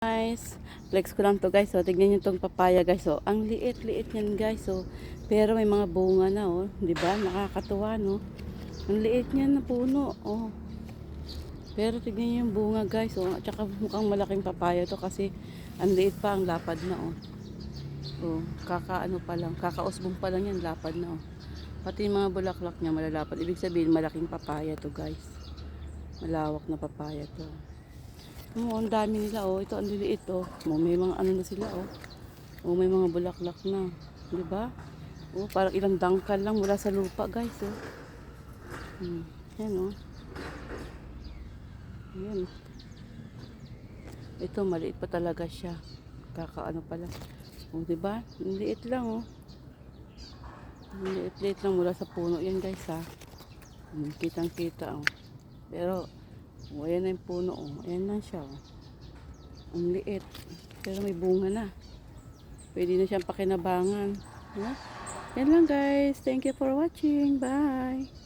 guys. Flex ko lang to guys. So, tignan nyo tong papaya guys. So, ang liit-liit yan guys. So, pero may mga bunga na oh. 'Di ba Nakakatuwa no. Ang liit niyan na puno. Oh. Pero tignan nyo yung bunga guys. Oh. At saka mukhang malaking papaya to kasi ang liit pa ang lapad na oh. Oh, kakaano pa lang. Kakausbong pa lang yan. Lapad na oh. Pati yung mga bulaklak niya malalapad. Ibig sabihin malaking papaya to guys. Malawak na papaya to. Oo, ang dami nila oh. Ito ang liliit oh. oh may mga ano na sila oh. Oh, may mga bulaklak na. 'Di ba? Oh, parang ilang dangkal lang mula sa lupa, guys oh. Hmm. Yan oh. Yan. Ito maliit pa talaga siya. Kakaano pa lang. Oh, 'di ba? Liit lang oh. Liit-liit lang mula sa puno yan, guys ha. Hmm, kitang-kita oh. Pero Oh, ayan na yung puno, oh. Ayan na siya, oh. Ang liit. Pero may bunga na. Pwede na siyang pakinabangan. Ha? Yan lang, guys. Thank you for watching. Bye!